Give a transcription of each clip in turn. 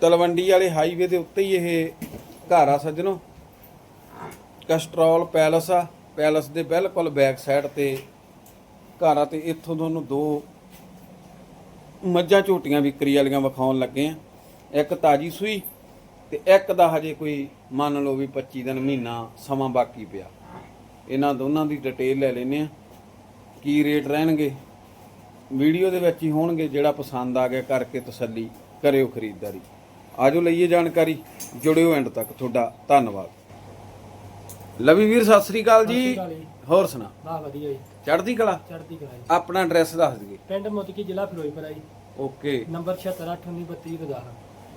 ਤਲਵੰਡੀ ਵਾਲੇ ਹਾਈਵੇ ਦੇ ਉੱਤੇ ਹੀ ਇਹ ਘਰ ਆ ਸੱਜਣੋ। ਕਸਟਰੋਲ ਪੈਲਸ ਆ। ਪੈਲਸ ਦੇ ਬਿਲਕੁਲ ਬੈਕ ਸਾਈਡ ਤੇ ਘਰ ਆ ਤੇ ਇੱਥੋਂ ਤੁਹਾਨੂੰ ਦੋ ਮੱਝਾਂ ਝੋਟੀਆਂ ਵਿਕਰੀ ਵਾਲੀਆਂ ਵਿਖਾਉਣ ਲੱਗੇ ਆ। ਇੱਕ ਤਾਜੀ ਸੂਈ ਤੇ ਇੱਕ ਦਾ ਹਜੇ ਕੋਈ ਮੰਨ ਲਓ ਵੀ 25 ਦਿਨ ਮਹੀਨਾ ਸਮਾਂ ਬਾਕੀ ਪਿਆ। ਇਹਨਾਂ ਦੋਨਾਂ ਦੀ ਡਿਟੇਲ ਲੈ ਲੈਨੇ ਆ। ਕੀ ਰੇਟ ਰਹਿਣਗੇ? ਵੀਡੀਓ ਦੇ ਵਿੱਚ ਹੀ ਹੋਣਗੇ। ਜਿਹੜਾ ਪਸੰਦ ਆ ਗਿਆ ਕਰਕੇ ਤਸੱਲੀ ਕਰਿਓ ਖਰੀਦਦਾਰੀ। ਆਜੋ ਲਈਏ ਜਾਣਕਾਰੀ। ਜੁੜਿਓ ਐਂਡ ਤੱਕ। ਤੁਹਾਡਾ ਧੰਨਵਾਦ। ਲਵੀ ਵੀਰ ਸਤਿ ਸ੍ਰੀ ਅਕਾਲ ਜੀ। ਹੋਰ ਸੁਣਾ। ਵਾਹ ਵਧੀਆ ਜੀ। ਚੜ੍ਹਦੀ ਕਲਾ? ਚੜ੍ਹਦੀ ਕਲਾ ਜੀ। ਆਪਣਾ ਐਡਰੈਸ ਦੱਸ ਦਈਏ। ਪਿੰਡ ਮੁਤਕੀ ਜ਼ਿਲ੍ਹਾ ਫਿਰੋਜ਼ਪੁਰ ਜੀ। ਓਕੇ। ਨੰਬਰ 768932 ਗੁਜ਼ਾਰ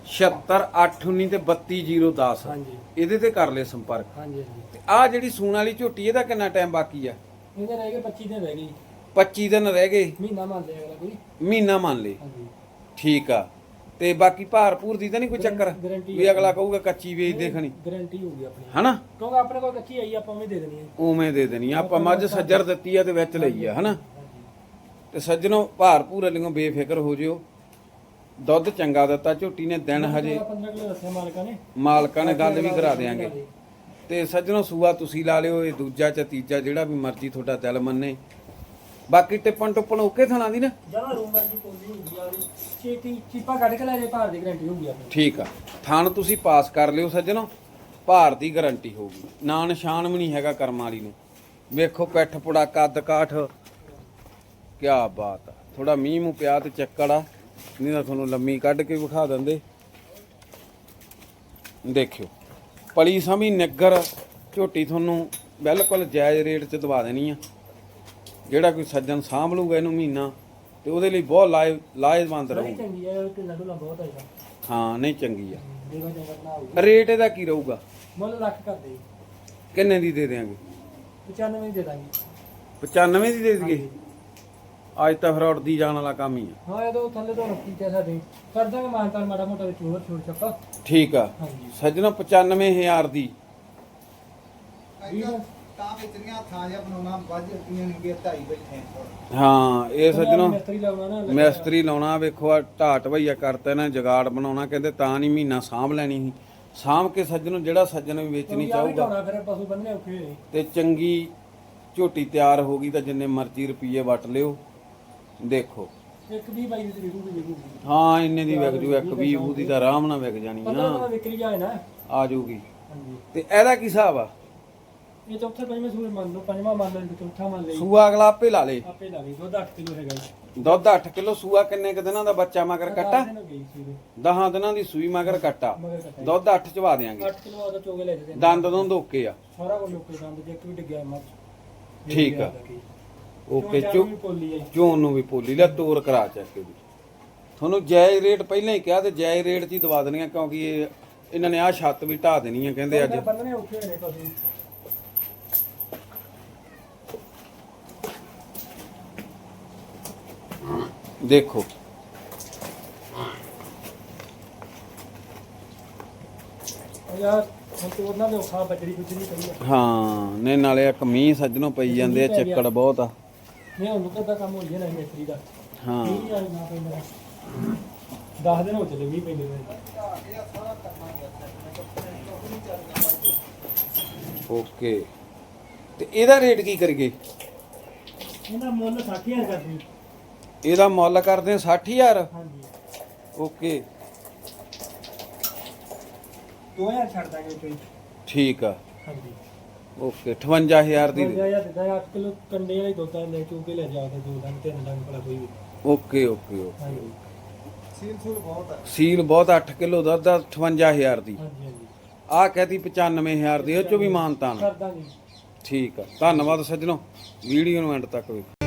76819 ਤੇ 32010 ਹਾਂਜੀ। ਇਹਦੇ ਤੇ ਕਰ ਲੈ ਸੰਪਰਕ। ਹਾਂਜੀ ਹਾਂਜੀ। ਤੇ ਆ ਜਿਹੜੀ ਸੂਣ ਵਾਲੀ ਝੋਟੀ ਇਹਦਾ ਕਿੰਨਾ ਟਾਈਮ ਬਾਕੀ ਆ? ਇਹਦੇ ਰਹਿ ਗਏ 25 ਦਿਨ ਰਹਿ ਗਏ ਜੀ। 25 ਦਿਨ ਰਹਿ ਗਏ। ਮਹੀਨਾ ਮੰਨ ਲਿਆ ਅਗਲਾ ਕੋਈ। ਮਹੀਨਾ ਮੰਨ ਲਈ ਹਾਂਜੀ। ਠੀਕ ਆ। ਤੇ ਬਾਕੀ ਭਾਰਪੂਰ ਦੀ ਤਾਂ ਨਹੀਂ ਕੋਈ ਚੱਕਰ? ਗਾਰੰਟੀ ਵੀ ਅਗਲਾ ਕਹੂਗਾ ਕੱਚੀ ਵੇਚ ਦੇਖਣੀ। ਗਾਰੰਟੀ ਹੋਊਗੀ ਆਪਣੀ। ਹਨਾ? ਕਿਉਂਕਿ ਆਪਣੇ ਕੋਲ ਕੱਚੀ ਆਈ ਆਪਾਂ ਵੀ ਦੇ ਦੇਣੀ ਹੈ। ਉਵੇਂ ਦੇ ਦੇਣੀ ਆ। ਆਪਾਂ ਮੱਝ ਸੱਜਰ ਦਿੱਤੀ ਆ ਤੇ ਵਿੱਚ ਲਈ ਆ ਹਨਾ? ਤੇ ਸੱਜਣੋ ਭਾਰਪੂਰ ਵਾਲੀਆਂ ਬੇਫਿਕਰ ਹੋ ਜਿਓ। ਦੁੱਧ ਚੰਗਾ ਦਿੱਤਾ ਝੋਟੀ ਨੇ ਦਿਨ ਹਜੇ 15 ਕਿਲੋ ਦੱਸਿਆ ਮਾਲਕਾਂ ਨੇ। ਮਾਲਕਾਂ ਨੇ ਗੱਲ ਵੀ ਕਰਾ ਦੇਾਂਗੇ ਤੇ ਸੱਜਣੋ ਸੂਆ ਤੁਸੀਂ ਲਾ ਲਿਓ ਇਹ ਦੂਜਾ ਚ ਤੀਜਾ ਜਿਹੜਾ ਵੀ ਮਰਜ਼ੀ ਤੁਹਾਡਾ ਦਿਲ ਮੰਨੇ। ਬਾਕੀ ਟਿੱਪਣ ਟੁੱਪਣ ਓਕੇ ਥਣਾ ਦੀ ਨਾ? ਜਮਾ ਰੂਮ ਵਰਗੀ ਪੋਲੀ ਹੁੰਦੀ ਆ ਉਹਦੀ ਛੇਤੀ ਚੀਪਾ ਕੱਢ ਕੇ ਲੈ ਜੇ ਭਾਰ ਦੀ ਗਾਰੰਟੀ ਹੋਊਗੀ ਆਪਣੀ ਠੀਕ ਆ। ਥਣ ਤੁਸੀਂ ਪਾਸ ਕਰ ਲਿਓ ਸੱਜਣੋ ਭਾਰ ਦੀ ਗਾਰੰਟੀ ਹੋਊਗੀ। ਨਾ ਨਿਸ਼ਾਨ ਵੀ ਨਹੀਂ ਹੈਗਾ ਕਰਮ ਵਾਲੀ ਨੂੰ। ਵੇਖੋ ਪਿੱਠ ਪੁੜਾ ਕੱਦ ਕਾਠ। ਕੀ ਬਾਤ ਆ। ਥੋੜਾ ਮੀਂਹ ਮੂੰਹ ਪਿਆ ਤੇ ਚੱਕੜ ਆ ਨਹੀਂ ਤਾਂ ਤੁਹਾਨੂੰ ਲੰਮੀ ਕੱਢ ਕੇ ਵਿਖਾ ਦਿੰਦੇ। ਦੇਖਿਓ। ਪਲੀ ਸਮੀ ਨਗਰ ਝੋਟੀ ਤੁਹਾਨੂੰ ਬਿਲਕੁਲ ਜਾਇਜ਼ ਰੇਟ 'ਚ ਦਵਾ ਦੇਣੀ ਆ। ਜਿਹੜਾ ਕੋਈ ਸੱਜਣ ਸਾਂਭ ਲੂਗਾ ਇਹਨੂੰ ਮਹੀਨਾ ਤੇ ਉਹਦੇ ਲਈ ਬਹੁਤ ਲਾਇ ਬੜੀ ਰਹੂਗਾ। ਚੰਗੀ ਬਹੁਤ ਹਾਂ ਨਹੀਂ ਚੰਗੀ ਆ। ਦੇਖੋ ਚੰਗਾ ਰੇਟ ਇਹਦਾ ਕੀ ਰਹੂਗਾ? ਮੁੱਲ ਲੱਖ ਕਰ ਦੇ। ਕਿੰਨੇ ਦੀ ਦੇ ਦੇਾਂਗੇ 95 ਹੀ ਦੇ ਦਾਂਗੇ। 95 ਦੀ ਦੇ ਦਈਏ? ਅੱਜ ਤਾਂ ਫਿਰ ਉੜਦੀ ਜਾਣ ਵਾਲਾ ਕੰਮ ਹੀ ਆ। ਹਾਂ ਇਹ ਤਾਂ ਥੱਲੇ ਤੋਂ ਰੱਖੀ ਤੇ ਸਾਡੇ। ਕਰ ਦਾਂਗੇ ਮਾਨਤਾਨ ਮਾੜਾ ਮੋਟਾ ਵਿੱਚ ਹੋਰ ਛੋੜ ਛੱਪਾ। ਠੀਕ ਆ। ਹਾਂਜੀ। ਸੱਜਣੋ 95000 ਦੀ। ਤਾਂ ਵਿਚਰੀਆਂ ਥਾਂ ਜਿਹਾ ਬਣਾਉਣਾ ਵੱਜ ਰੁਪਈਆਂ ਨਹੀਂ ਗੇ ਢਾਈ ਬੈਠੇ ਹਾਂ ਇਹ ਸੱਜਣੋ ਮਿਸਤਰੀ ਲਾਉਣਾ ਨਾ ਲੱਗਾ। ਮਿਸਤਰੀ ਲਾਉਣਾ ਵੇਖੋ ਆ ਢਾਟ ਭਈਆ ਕਰਤਾ ਨਾ ਜਗਾੜ ਬਣਾਉਣਾ ਕਹਿੰਦੇ ਤਾਂ ਨਹੀਂ ਮਹੀਨਾ ਸਾਂਭ ਲੈਣੀ ਸੀ। ਸਾਂਭ ਕੇ ਸੱਜਣੋ ਜਿਹੜਾ ਸੱਜਣ ਵੀ ਵੇਚਣੀ ਚਾਹੂਗਾ। ਢਾਉਣਾ ਫਿਰ ਪਸ਼ੂ ਬੰਨੇ ਔਖੇ ਨੇ ਤੇ ਚੰਗੀ ਝੋਟੀ ਤਿਆਰ ਹੋ ਗਈ ਤਾਂ ਜਿੰਨੇ ਮਰਜ਼ੀ ਰੁਪਏ ਵਟ ਲਿਓ। ਦੇਖੋ। ਇੱਕ ਵੀ ਬਾਈ ਦੀ ਵਿਕੂ ਦੀ ਵਿਕੂ ਹਾਂ ਇੰਨੇ ਦੀ ਵਿਕ ਜੂ ਇੱਕ ਵੀ ਉਹਦੀ ਤਾਂ ਆਰਾਮ ਨਾਲ ਵਿਕ ਜਾਣੀ ਆ। ਦਾ ਵਿਕਰੀ ਜਾਏ ਨਾ। ਆ ਜਾਊਗੀ। ਹਾਂਜੀ। ਤੇ ਇਹਦਾ ਕੀ ਹਿਸਾਬ ਆ? ਇਹ ਚੌਥੇ ਪੰਜਵੇਂ ਸੂਏ ਮੰਨ ਲਓ ਪੰਜਵਾਂ ਮੰਨ ਲਓ ਚੌਥਾ ਮੰਨ ਲਈ ਸੂਆ ਅਗਲਾ ਆਪੇ ਲਾ ਲੇ। ਆਪੇ ਲਾ ਲਈ ਦੁੱਧ 8 ਕਿਲੋ ਹੈਗਾ ਜੀ। ਦੁੱਧ 8 ਕਿਲੋ ਸੂਆ ਕਿੰਨੇ ਕ ਦਿਨਾਂ ਦਾ ਬੱਚਾ ਮਗਰ ਕੱਟਾ? ਦਸ ਦਿਨ ਹੋ ਗਏ ਜੀ ਸੂਏ 10 ਦਿਨਾਂ ਦੀ ਸੂਈ ਮਗਰ ਕੱਟਾ। ਮਗਰ ਕੱਟਾ ਦੁੱਧ 8 ਚਵਾ ਦੇਾਂਗੇ 8 ਕਿਲੋ ਆਦਾ ਚੋਗੇ ਲੈ ਜਾਂਦੇ ਦੰਦ ਦੁੰਦ ਓਕੇ ਆ। ਸਾਰਾ ਕੁਝ ਲੋਕੇ ਦੰਦ ਜੇ ਇੱਕ ਵੀ ਡਿੱਗਿਆ ਮੱਝ ਠੀਕ ਆ। ਓਕੇ ਚੋ ਪੋਲੀ ਹੈ ਨੂੰ ਵੀ ਪੋਲੀ। ਲੈ ਤੋਰ ਕਰਾ ਚੱਕ ਕੇ ਵੀ ਤੁਹਾਨੂੰ ਜਾਇਜ਼ ਰੇਟ ਪਹਿਲਾਂ ਹੀ ਕਿਹਾ ਤੇ ਜਾਇਜ਼ ਰੇਟ 'ਚ ਹੀ ਦਵਾ ਦੇਣੀਆਂ ਕਿਉਂਕਿ ਇਹ ਇਹਨਾਂ ਨੇ ਆਹ ਛੱਤ ਵੀ ਢਾ ਦੇਣੀ ਆ ਕਹਿੰਦੇ ਅੱਜ। ਬੰਨਣੇ ਔਖੇ ਨੇ ਪਸ਼ੂ ਦੇਖੋ। ਯਾਰ ਹੁਣ ਤੋਂ ਉਹਨਾਂ ਦੇ ਔਖਾ ਬੱਜਰੀ ਬੁਜਰੀ ਪਈ ਆ। ਹਾਂ ਨੇ ਨਾਲੇ ਇੱਕ ਮੀਂਹ ਸੱਜਣੋਂ ਪਈ ਜਾਂਦੇ ਆ ਚੱਕੜ ਬਹੁਤ ਆ। ਨਹੀਂ ਹੁਣ ਤਾਂ ਕੰਮ ਹੋ ਗਿਆ ਨਾ ਮਿਸਤਰੀ ਦਾ। ਹਾਂ। ਨਹੀਂ ਆ ਨਾ ਪੈਂਦਾ 10 ਦਿਨ ਹੋ ਚਲੇ ਵੀ ਪੈਂਦੇ ਨੇ ਓਕੇ। ਤੇ ਇਹਦਾ ਰੇਟ ਕੀ ਕਰੀਏ? ਇਹਦਾ ਮੁੱਲ 60000 ਕਰਦੀ ਇਹਦਾ ਮੁੱਲ ਕਰਦੇ ਆ 60000 ਹਾਂਜੀ। ਓਕੇ। 2000 ਛੱਡ ਦਾਂਗੇ ਕੋਈ ਠੀਕ ਆ। ਹਾਂਜੀ। ਓਕੇ 58000 ਦੀ। ਦੇ। 2000 ਦਿੱਤਾ 8 ਕਿਲੋ ਕੰਡੇ ਵਾਲੇ ਦੁੱਧ ਆ ਲੈ ਚੁੱਕ ਕੇ ਲੈ ਜਾ ਕੇ ਦੋ ਡੰਗ ਤਿੰਨ ਡੰਗ ਭਲਾ ਕੋਈ ਵੀ ਓਕੇ ਓਕੇ ਓਕੇ। ਹਾਂਜੀ। ਸੀਲ ਸੂਲ ਬਹੁਤ ਆ। ਸੀਲ ਬਹੁਤ 8 ਕਿਲੋ ਦੁੱਧ ਦਾ 58000 ਦੀ। ਹਾਂਜੀ ਹਾਂਜੀ। ਆਹ ਕਹਤੀ 95000 ਦੀ ਉਹ ਚੋਂ ਵੀ ਮਾਨਤਾਨ ਕਰ ਦਾਂਗੇ। ਠੀਕ ਆ। ਧੰਨਵਾਦ ਸੱਜਣੋ ਵੀਡੀਓ ਨੂੰ ਐਂਡ ਤੱਕ ਵੇਖੋ।